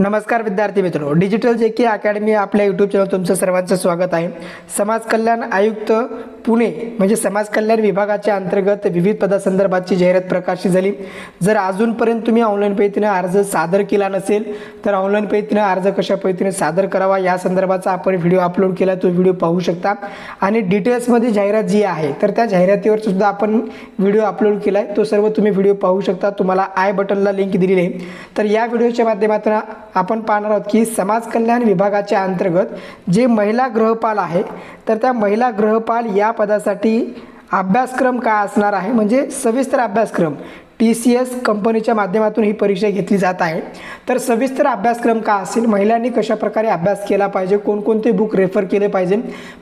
नमस्कार विद्यार्थी मित्रांनो. डिजिटल जे के अकॅडमी आपल्या यूट्यूब चॅनल तुमचं सर्वांचं स्वागत आहे. समाज कल्याण आयुक्त पुणे म्हणजे समाज कल्याण विभागाच्या अंतर्गत विविध पदासंदर्भातची जाहिरात प्रकाशित झाली. जर अजूनपर्यंत तुम्ही ऑनलाईन पद्धतीने अर्ज सादर केला नसेल तर ऑनलाईन पद्धतीने अर्ज कशा पद्धतीने सादर करावा या संदर्भाचा आपण व्हिडिओ अपलोड केला तो व्हिडिओ पाहू शकता. आणि डिटेल्समध्ये जाहिरात जी आहे तर त्या जाहिरातीवर सुद्धा आपण व्हिडिओ अपलोड केला आहे तो सर्व तुम्ही व्हिडिओ पाहू शकता. तुम्हाला आय बटनला लिंक दिलेली आहे. तर या व्हिडिओच्या माध्यमातून आपण पाहणार आहोत की समाज कल्याण विभागाच्या अंतर्गत जे महिला गृहपाल आहे तर त्या महिला गृहपाल या पदासाठी अभ्यासक्रम काय असणार आहे? म्हणजे सविस्तर अभ्यासक्रम. टी सी एस कंपनीच्या माध्यमातून ही परीक्षा घेतली जात आहे. तर सविस्तर अभ्यासक्रम का असेल? महिलांनी कशाप्रकारे अभ्यास केला पाहिजे? कोणकोणते बुक रेफर केले पाहिजे?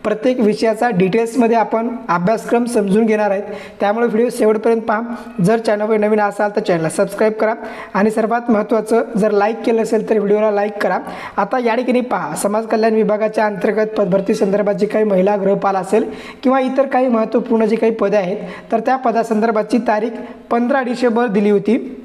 प्रत्येक विषयाचा डिटेल्समध्ये आपण अभ्यासक्रम समजून घेणार आहेत. त्यामुळे व्हिडिओ शेवटपर्यंत पहा. जर चॅनलवर नवीन असाल तर चॅनलला सबस्क्राईब करा. आणि सर्वात महत्त्वाचं जर लाईक केलं असेल तर व्हिडिओला लाईक करा. आता या ठिकाणी पहा. समाज कल्याण विभागाच्या अंतर्गत पदभरती संदर्भात जी काही महिला गृहपाल असेल किंवा इतर काही महत्त्वपूर्ण जी काही पदे आहेत तर त्या पदासंदर्भाची तारीख पंधरा डिसेंबर दिली होती.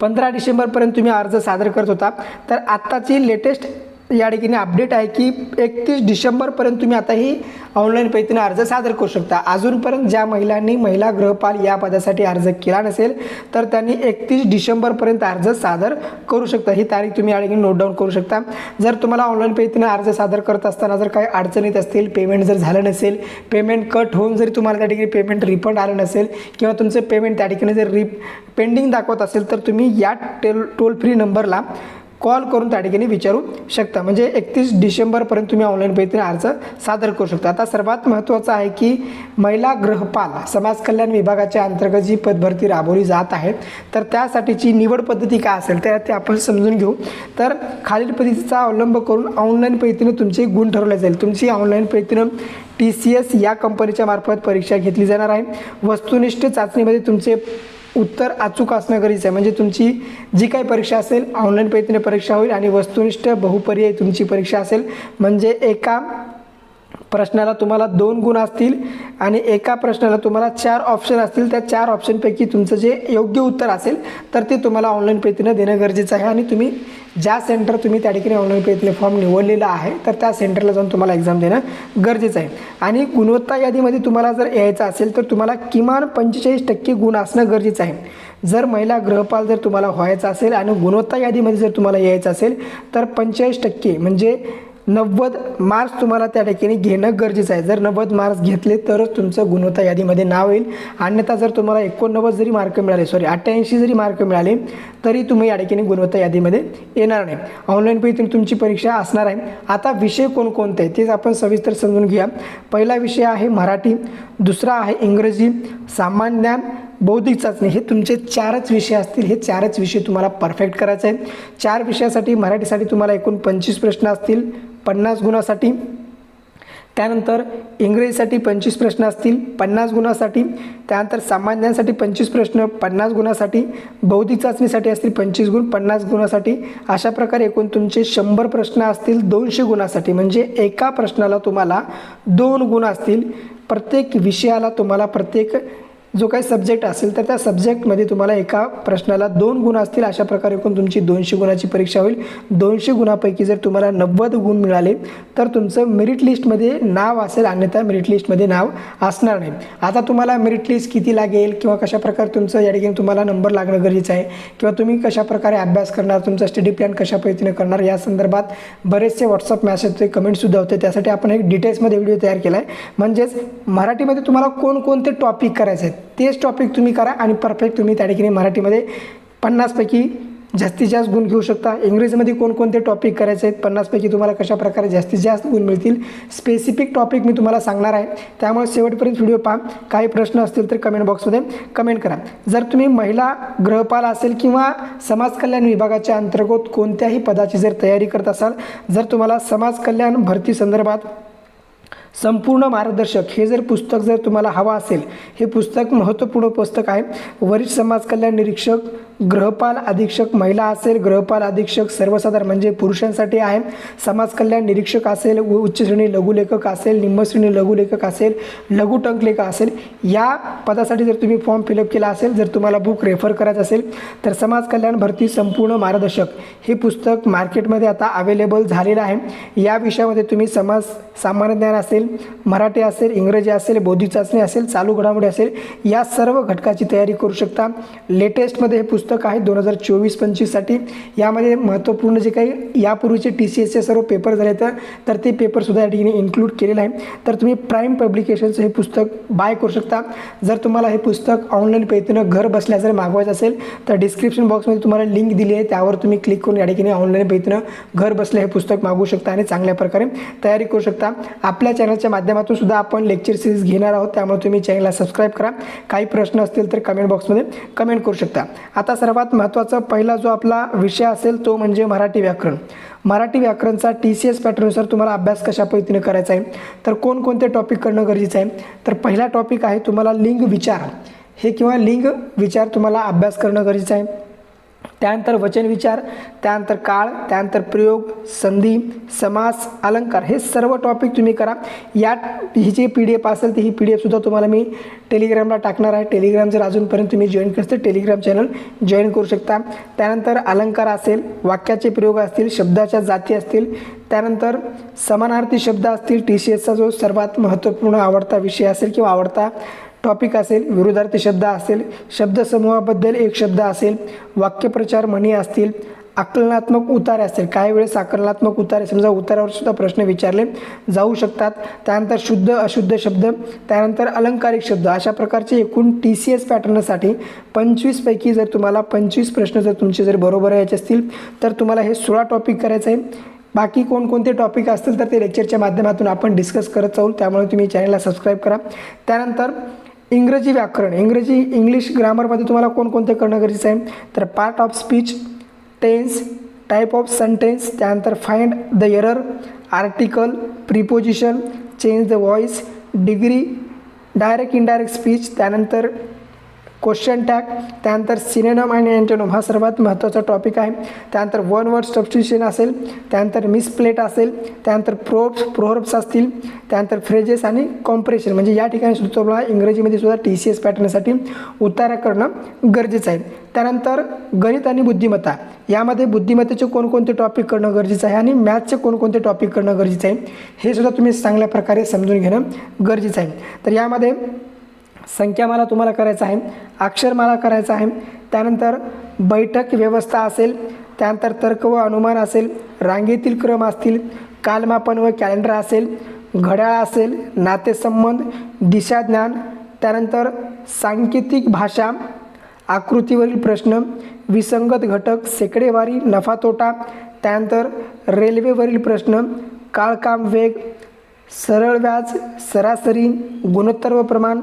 पंधरा डिसेंबरपर्यंत तुम्ही अर्ज सादर करत होता. तर आत्ताची लेटेस्ट या ठिकाणी अपडेट आहे की एकतीस डिसेंबरपर्यंत तुम्ही आता ही ऑनलाईन पद्धतीने अर्ज सादर करू शकता. अजूनपर्यंत ज्या महिलांनी महिला गृहपाल या पदासाठी अर्ज केला नसेल तर त्यांनी एकतीस डिसेंबरपर्यंत अर्ज सादर करू शकता. ही तारीख तुम्ही या ठिकाणी नोट डाऊन करू शकता. जर तुम्हाला ऑनलाईन पद्धतीने अर्ज सादर करत असताना जर काही अडचणीत असतील पेमेंट जर झालं नसेल पेमेंट कट होऊन जरी तुम्हाला त्या ठिकाणी पेमेंट रिफंड आलं नसेल किंवा तुमचं पेमेंट त्या ठिकाणी जर रि पेंडिंग दाखवत असेल तर तुम्ही या टेल टोल फ्री नंबरला कॉल करून त्या ठिकाणी विचारू शकता. म्हणजे एकतीस डिसेंबरपर्यंत तुम्ही ऑनलाईन पद्धतीने अर्ज सादर करू शकता. आता सर्वात महत्त्वाचं आहे की महिला गृहपाल समाज कल्याण विभागाच्या अंतर्गत जी पदभरती राबवली जात आहे तर त्यासाठीची निवड पद्धती काय असेल तर ते आपण समजून घेऊ. तर खालील पद्धतीचा अवलंब करून ऑनलाईन पद्धतीने तुमचे गुण ठरवले जाईल. तुमची ऑनलाईन पद्धतीनं टी सी एस या कंपनीच्या मार्फत परीक्षा घेतली जाणार आहे. वस्तुनिष्ठ चाचणीमध्ये तुमचे उत्तर अचूक असणं गरजेचं आहे. म्हणजे तुमची जी काही परीक्षा असेल ऑनलाईन पद्धतीने परीक्षा होईल आणि वस्तुनिष्ठ बहुपर्यायी तुमची परीक्षा असेल. म्हणजे एका प्रश्नाला तुम्हाला दोन गुण असतील आणि एका प्रश्नाला तुम्हाला चार ऑप्शन असतील. त्या चार ऑप्शनपैकी तुमचं जे योग्य उत्तर असेल तर ते तुम्हाला ऑनलाईन पद्धतीनं देणं गरजेचं आहे. आणि तुम्ही ज्या सेंटर तुम्ही त्या ठिकाणी ऑनलाईन पद्धतीने फॉर्म निवडलेला आहे तर त्या सेंटरला जाऊन तुम्हाला एक्झाम देणं गरजेचं आहे. आणि गुणवत्ता यादीमध्ये तुम्हाला जर यायचं असेल तर तुम्हाला किमान पंचेचाळीस टक्के गुण असणं गरजेचं आहे. जर महिला गृहपाल जर तुम्हाला व्हायचं असेल आणि गुणवत्ता यादीमध्ये जर तुम्हाला यायचं असेल तर पंचेचाळीस टक्के म्हणजे नव्वद मार्क्स तुम्हाला त्या ठिकाणी घेणं गरजेचं आहे. जर नव्वद मार्क्स घेतले तरच तुमचं गुणवत्ता यादीमध्ये नाव येईल. अन्यथा जर तुम्हाला एकोणनव्वद जरी मार्क मिळाले सॉरी अठ्ठ्याऐंशी जरी मार्क मिळाले तरी तुम्ही या ठिकाणी गुणवत्ता यादीमध्ये येणार नाही. ऑनलाईन पद्धतीने तुमची परीक्षा असणार आहे. आता विषय कोणकोणते आहे तेच आपण सविस्तर समजून घ्या पहिला विषय आहे मराठी दुसरा आहे इंग्रजी सामान्य ज्ञान बौद्धिक चाचणी. हे तुमचे चारच विषय असतील. हे चारच विषय तुम्हाला परफेक्ट करायचे आहेत. चार विषयासाठी मराठीसाठी तुम्हाला एकूण पंचवीस प्रश्न असतील. पन्नास गुणासाठी त्यानंतर इंग्रजीसाठी पंचवीस प्रश्न असतील पन्नास गुणासाठी त्यानंतर सामान्यांसाठी पंचवीस प्रश्न पन्नास गुणासाठी बौद्धिक चाचणीसाठी असतील पंचवीस गुण पन्नास गुणासाठी. अशा प्रकारे एकूण तुमचे शंभर प्रश्न असतील दोनशे गुणासाठी. म्हणजे एका प्रश्नाला तुम्हाला दोन गुण असतील. प्रत्येक विषयाला तुम्हाला प्रत्येक जो काही सब्जेक्ट असेल तर त्या सब्जेक्टमध्ये तुम्हाला एका प्रश्नाला दोन गुण असतील अशा प्रकारे एकूण तुमची दोनशे गुणाची परीक्षा होईल. दोनशे गुणापैकी जर तुम्हाला नव्वद गुण मिळाले तर तुमचं मेरिट लिस्टमध्ये नाव असेल अन्यथा मेरिट लिस्टमध्ये नाव असणार नाही. आता तुम्हाला मेरिट लिस्ट किती लागेल किंवा कशा प्रकारे तुमचं या ठिकाणी तुम्हाला नंबर लागणं गरजेचं आहे किंवा तुम्ही कशा प्रकारे अभ्यास करणार तुमचा स्टडी प्लॅन कशा पद्धतीने करणार या संदर्भात बरेचसे व्हॉट्सअप मॅसेजचे कमेंटसुद्धा होते. त्यासाठी आपण एक डिटेल्समध्ये व्हिडिओ तयार केला आहे म्हणजेच मराठीमध्ये तुम्हाला कोणकोणते टॉपिक करायचे आहेत? तेच टॉपिक तुम्ही करा आणि परफेक्ट तुम्ही त्या ठिकाणी मराठीमध्ये पन्नासपैकी जास्तीत जास्त गुण घेऊ शकता. इंग्रजीमध्ये कोणकोणते टॉपिक करायचे आहेत? पन्नासपैकी तुम्हाला कशा प्रकारे जास्तीत जास्त गुण मिळतील? स्पेसिफिक टॉपिक मी तुम्हाला सांगणार आहे. त्यामुळे शेवटपर्यंत व्हिडिओ पहा. काही प्रश्न असतील तर कमेंट बॉक्समध्ये कमेंट करा. जर तुम्ही महिला गृहपाल असेल किंवा समाज कल्याण विभागाच्या अंतर्गत कोणत्याही पदाची जर तयारी करत असाल जर तुम्हाला समाज कल्याण भरती संदर्भात संपूर्ण मार्गदर्शक. हे जर पुस्तक जर तुम्हाला हवं असेल हे पुस्तक महत्त्वपूर्ण पुस्तक आहे. वरिष्ठ समाज कल्याण निरीक्षक गृहपाल अधीक्षक महिला असेल गृहपाल अधीक्षक सर्वसाधारण म्हणजे पुरुषांसाठी आहे. समाज कल्याण निरीक्षक असेल उच्च श्रेणी लघुलेखक असेल निम्नश्रेणी लघुलेखक असेल लघु टंकलेखक असेल या पदासाठी जर तुम्ही फॉर्म फिलअप केला असेल जर तुम्हाला बुक रेफर करायचं असेल तर समाज कल्याण भरती संपूर्ण मार्गदर्शक. हे पुस्तक मार्केटमध्ये आता अवेलेबल झालेलं आहे. या विषयामध्ये तुम्ही समाज सामान्य ज्ञान असेल मराठी असेल इंग्रजी असेल बौद्धिक चाचणी असेल चालू घडामोडी असेल या सर्व घटकाची तयारी करू शकता. लेटेस्टमध्ये हे पुस्तक पुस्तक आहे दोन हजार चोवीस पंचवीससाठी. यामध्ये महत्त्वपूर्ण जे काही यापूर्वीचे टी सी एसचे सर्व पेपर झाले तर तर ते पेपरसुद्धा या ठिकाणी इन्क्लूड केलेलं आहे तर तुम्ही प्राईम पब्लिकेशनचं हे पुस्तक बाय करू शकता. जर तुम्हाला हे पुस्तक ऑनलाईन पद्धतीनं घर बसल्या जर मागवायचं असेल तर डिस्क्रिप्शन बॉक्समध्ये तुम्हाला लिंक दिली आहे. त्यावर तुम्ही क्लिक करून या ठिकाणी ऑनलाईन पद्धतीनं घर बसल्या हे पुस्तक मागवू शकता आणि चांगल्या प्रकारे तयारी करू शकता. आपल्या चॅनलच्या माध्यमातून सुद्धा आपण लेक्चर सिरीज घेणार आहोत. त्यामुळे तुम्ही चॅनलला सबस्क्राईब करा. काही प्रश्न असतील तर कमेंट बॉक्समध्ये कमेंट करू शकता. आता सर्वात महत्त्वाचा पहिला जो आपला विषय असेल तो म्हणजे मराठी व्याकरण. मराठी व्याकरणचा टी सी एस पॅटर्ननुसार तुम्हाला अभ्यास कशा पद्धतीने करायचा आहे? तर कोणकोणते टॉपिक करणं गरजेचं आहे? तर पहिला टॉपिक आहे तुम्हाला लिंग विचार. हे किंवा लिंग विचार तुम्हाला अभ्यास करणं गरजेचं आहे. त्यानंतर वचन विचार त्यानंतर काळ त्यानंतर प्रयोग संधी समास अलंकार हे सर्व टॉपिक तुम्ही करा. या ही जी पी डी एफ असेल ती ही पी डी एफसुद्धा तुम्हाला मी टेलिग्रामला टाकणार आहे. टेलिग्राम जर अजूनपर्यंत तुम्ही जॉईन करत तर टेलिग्राम चॅनल जॉईन करू शकता. त्यानंतर अलंकार असेल वाक्याचे प्रयोग असतील शब्दाच्या जाती असतील त्यानंतर समानार्थी शब्द असतील टी सी एसचा जो सर्वात महत्त्वपूर्ण आवडता विषय असेल किंवा आवडता टॉपिक असेल विरुद्धार्थी शब्द असेल शब्दसमूहाबद्दल एक शब्द असेल वाक्यप्रचार म्हणी असतील आकलनात्मक उतारे असतील काही वेळेस आकलनात्मक उतारे समजा उतारावर सुद्धा प्रश्न विचारले जाऊ शकतात. त्यानंतर शुद्ध अशुद्ध शब्द त्यानंतर अलंकारिक शब्द अशा प्रकारचे एकूण टी सी एस पॅटर्नसाठी पंचवीसपैकी जर तुम्हाला पंचवीस प्रश्न जर तुमचे जर बरोबर यायचे असतील तर तुम्हाला हे सोळा टॉपिक करायचं आहे. बाकी कोणकोणते टॉपिक असतील तर ते लेक्चरच्या माध्यमातून आपण डिस्कस करत जाऊ. त्यामुळे तुम्ही चॅनलला सबस्क्राईब करा. त्यानंतर इंग्रजी व्याकरण इंग्रजी इंग्लिश ग्रामरमध्ये तुम्हाला कोणकोणते करणं गरजेचं आहे? तर part of speech tense type of sentence त्यानंतर find the error article preposition change the voice degree direct indirect speech त्यानंतर क्वेश्चन टॅग त्यानंतर सिनेनम आणि अँटोनम हा सर्वात महत्त्वाचा टॉपिक आहे. त्यानंतर वन वर्ड सबस्टिट्यूशन असेल त्यानंतर मिसप्लेट असेल त्यानंतर प्रोब्स प्रोहर्ब्स असतील त्यानंतर फ्रेजेस आणि कॉम्प्रेशन म्हणजे या ठिकाणी सुद्धा तुम्हाला इंग्रजीमध्ये सुद्धा टी सी एस पॅटर्नसाठी उतारा करणं गरजेचं आहे. त्यानंतर गणित आणि बुद्धिमत्ता. यामध्ये बुद्धिमत्तेचे कोणकोणते टॉपिक करणं गरजेचं आहे आणि मॅथचे कोणकोणते टॉपिक करणं गरजेचं आहे हे सुद्धा तुम्ही चांगल्या प्रकारे समजून घेणं गरजेचं आहे. तर यामध्ये संख्यामाला तुम्हाला करायचं आहे अक्षरमाला करायचं आहे त्यानंतर बैठक व्यवस्था असेल त्यानंतर तर्क व अनुमान असेल रांगेतील क्रम असतील कालमापन व कॅलेंडर असेल घड्याळ असेल नातेसंबंध दिशाज्ञान त्यानंतर सांकेतिक भाषा आकृतीवरील प्रश्न विसंगत घटक सेकडेवारी नफा तोटा त्यानंतर रेल्वेवरील प्रश्न काळकाम वेग सरळ व्याज सरासरी गुणोत्तर व प्रमाण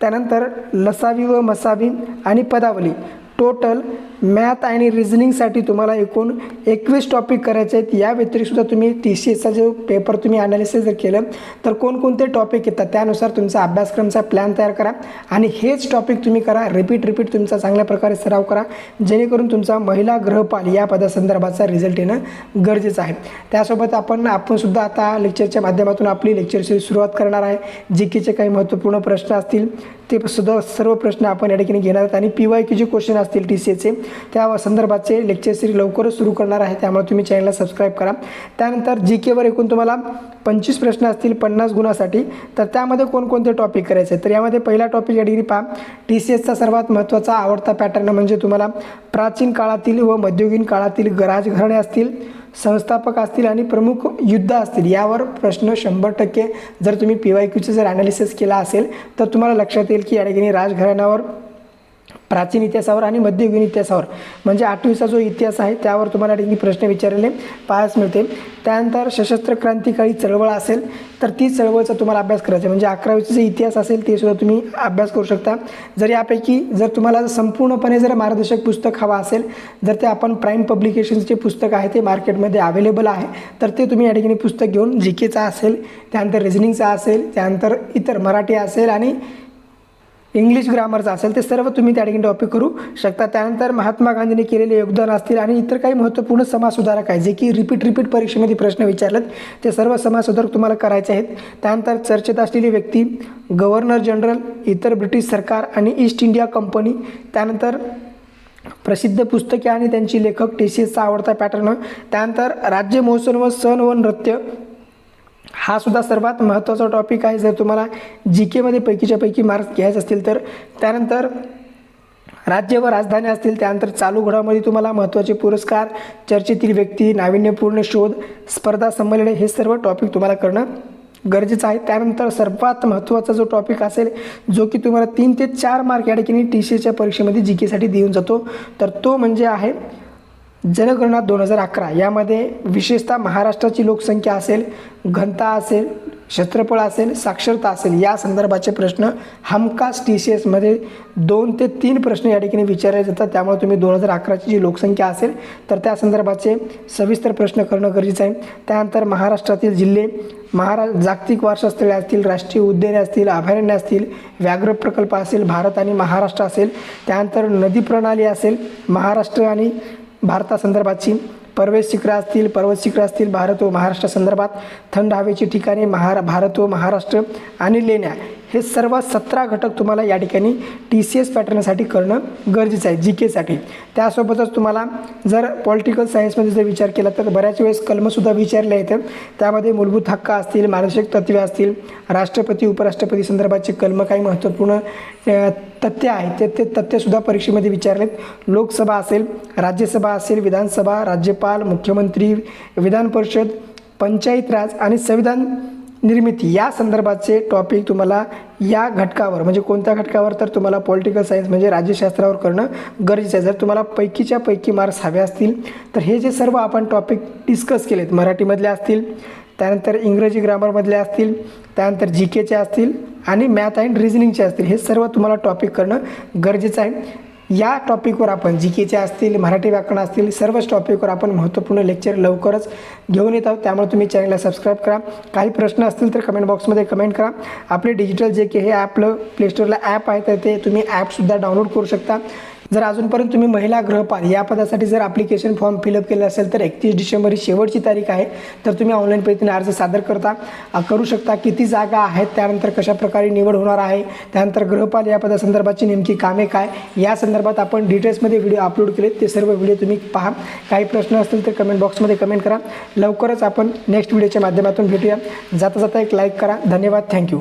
त्यानंतर लसावी व मसावी आणि पदावली. टोटल मॅथ आणि रिझनिंगसाठी तुम्हाला एकूण एकवीस टॉपिक करायचे आहेत. या व्यतिरिक्तसुद्धा तुम्ही टी सी एसचा जो पेपर तुम्ही ॲनालिसिस जर केलं तर कोणकोणते टॉपिक येतात त्यानुसार तुमचा अभ्यासक्रमचा प्लॅन तयार करा. आणि हेच टॉपिक तुम्ही करा रिपीट रिपीट तुमचा चांगल्या प्रकारे सराव करा. जेणेकरून तुमचा महिला गृहपाल या पदासंदर्भाचा रिझल्ट येणं गरजेचं आहे. त्यासोबत आपण आपणसुद्धा आता लेक्चरच्या माध्यमातून आपली लेक्चरची सुरुवात करणार आहे. जी केचे काही महत्त्वपूर्ण प्रश्न असतील ते सुद्धा सर्व प्रश्न आपण या ठिकाणी घेणार आहोत. आणि पी वाय क्यूचे क्वेश्चन असतील टी सी एचे त्या संदर्भाचे लेक्चर सिरीज लवकरच सुरू करणार आहे. त्यामुळे तुम्ही चॅनलला सबस्क्राईब करा. त्यानंतर जी केवर एकूण तुम्हाला पंचवीस प्रश्न असतील पन्नास गुणासाठी. तर त्यामध्ये कोणकोणते टॉपिक करायचे? तर यामध्ये पहिला टॉपिक या डिग्री पहा. टी सी एसचा सर्वात महत्त्वाचा आवडता पॅटर्न म्हणजे तुम्हाला प्राचीन काळातील व मध्ययुगीन काळातील ग- राजघराणे असतील संस्थापक असतील आणि प्रमुख युद्ध असतील यावर प्रश्न शंभर टक्के जर तुम्ही पी वाय क्यूचं जर ॲनालिसिस केला असेल तर तुम्हाला लक्षात येईल की या ठिकाणी राजघराण्यावर प्राचीन इतिहासावर आणि मध्ययुगीन इतिहासावर. म्हणजे आठवीचा जो इतिहास आहे त्यावर तुम्हाला या ठिकाणी प्रश्न विचारलेले पाहायस मिळते. त्यानंतर सशस्त्र क्रांतिकाळी चळवळ असेल तर ती चळवळचा तुम्हाला अभ्यास करायचा आहे. म्हणजे अकरावीचा जे इतिहास असेल ते सुद्धा तुम्ही अभ्यास करू शकता. जर यापैकी जर तुम्हाला संपूर्णपणे जर मार्गदर्शक पुस्तक हवा असेल जर ते आपण प्राईम पब्लिकेशन्सचे पुस्तक आहे ते मार्केटमध्ये अवेलेबल आहे तर ते तुम्ही या ठिकाणी पुस्तक घेऊन जी केचा असेल त्यानंतर रिझनिंगचा असेल त्यानंतर इतर मराठी असेल आणि इंग्लिश ग्रामरचं असेल ते सर्व तुम्ही त्या ठिकाणी टॉपिक करू शकता. त्यानंतर महात्मा गांधींनी केलेले योगदान असतील आणि इतर काही महत्त्वपूर्ण समाजसुधारक आहे जे की रिपीट रिपीट परीक्षेमध्ये प्रश्न विचारलेत. ते सर्व समाजसुधारक तुम्हाला करायचे आहेत. त्यानंतर चर्चेत असलेली व्यक्ती गव्हर्नर जनरल इतर ब्रिटिश सरकार आणि ईस्ट इंडिया कंपनी त्यानंतर प्रसिद्ध पुस्तके आणि त्यांची लेखक टी सी एसचा आवडता पॅटर्न त्यानंतर राज्य महोत्सव व सण व नृत्य हा सुद्धा सर्वात महत्त्वाचा टॉपिक आहे. जर तुम्हाला जी केमध्ये पैकीच्या पैकी मार्क्स घ्यायचे असतील तर त्यानंतर राज्य व राजधानी असतील त्यानंतर चालू घडामोडी तुम्हाला महत्त्वाचे पुरस्कार चर्चेतील व्यक्ती नाविन्यपूर्ण शोध स्पर्धा संमेलने हे सर्व टॉपिक तुम्हाला करणं गरजेचं आहे. त्यानंतर सर्वात महत्त्वाचा जो टॉपिक असेल जो की तुम्हाला तीन ते चार मार्क या ठिकाणी टी सी एच्या परीक्षेमध्ये जी केसाठी देऊन जातो. तर तो म्हणजे आहे जनगणना दोन हजार अकरा यामध्ये विशेषतः महाराष्ट्राची लोकसंख्या असेल घनता असेल क्षेत्रफळ असेल साक्षरता असेल या संदर्भाचे प्रश्न हमखास टी सी एसमध्ये दोन ते तीन प्रश्न या ठिकाणी विचारले जातात. त्यामुळे तुम्ही दोन हजार अकराची जी लोकसंख्या असेल तर त्या संदर्भाचे सविस्तर प्रश्न करणं गरजेचं आहे. त्यानंतर महाराष्ट्रातील जिल्हे महारा जागतिक वारसास्थळे असतील राष्ट्रीय उद्याने असतील अभयारण्य असतील व्याघ्र प्रकल्प असेल भारत आणि महाराष्ट्र असेल. त्यानंतर नदी प्रणाली असेल महाराष्ट्र आणि भारतासंदर्भाची पर्वत शिखरं असतील पर्वत शिखरं असतील भारत व महाराष्ट्रासंदर्भात थंड हवेची ठिकाणे महारा भारत व महाराष्ट्र आणि लेण्या हे सर्व सतरा घटक तुम्हाला या ठिकाणी टी सी एस पॅटर्नसाठी करणं गरजेचं आहे जी केसाठी त्यासोबतच तुम्हाला जर पॉलिटिकल सायन्समध्ये जर विचार केला तर बऱ्याच वेळेस कलमसुद्धा विचारले आहेत. त्यामध्ये मूलभूत हक्क असतील मानसिक तत्त्वे असतील राष्ट्रपती उपराष्ट्रपती संदर्भाचे कलम काही महत्त्वपूर्ण तथ्य आहेत. ते ते तथ्यसुद्धा परीक्षेमध्ये विचारलेत. लोकसभा असेल राज्यसभा असेल विधानसभा राज्यपाल मुख्यमंत्री विधान परिषद पंचायत राज आणि संविधान निर्मिती या संदर्भाचे टॉपिक तुम्हाला या घटकावर म्हणजे कोणत्या घटकावर तर तुम्हाला पॉलिटिकल सायन्स म्हणजे राज्यशास्त्रावर करणं गरजेचं आहे. जर तुम्हाला पैकीच्या पैकी मार्क्स हवे असतील तर हे जे सर्व आपण टॉपिक डिस्कस केलेत मराठीमधले असतील त्यानंतर इंग्रजी ग्रामरमधले असतील त्यानंतर जी केचे असतील आणि मॅथ अँड रिझनिंगचे असतील हे सर्व तुम्हाला टॉपिक करणं गरजेचं आहे. या टॉपिकवर आपण जी केचे असतील मराठी व्याकरण असतील सर्वच टॉपिकवर आपण महत्त्वपूर्ण लेक्चर लवकरच घेऊन येत आहोत. त्यामुळे तुम्ही चॅनलला सबस्क्राईब करा. काही प्रश्न असतील तर कमेंट बॉक्समध्ये कमेंट करा. आपले डिजिटल जे के हे आपलं प्लेस्टोरला ॲप आहे तर ते तुम्ही ॲपसुद्धा डाउनलोड करू शकता. जर अजूनपर्यंत तुम्ही महिला गृहपाल या पदासाठी जर ॲप्लिकेशन फॉर्म फिलअप केलं असेल तर एकतीस डिसेंबर ही शेवटची तारीख आहे तर तुम्ही ऑनलाईन पद्धतीने अर्ज सादर करता करू शकता. किती जागा आहेत त्यानंतर कशा प्रकारे निवड होणार आहे त्यानंतर गृहपाल या पदासंदर्भाची नेमकी कामे काय या संदर्भात आपण डिटेल्समध्ये व्हिडिओ अपलोड केले ते सर्व व्हिडिओ तुम्ही पहा. काही प्रश्न असतील तर कमेंट बॉक्समध्ये कमेंट करा. लवकरच आपण नेक्स्ट व्हिडिओच्या माध्यमातून भेटूया. जाता जाता एक लाईक करा. धन्यवाद. थँक्यू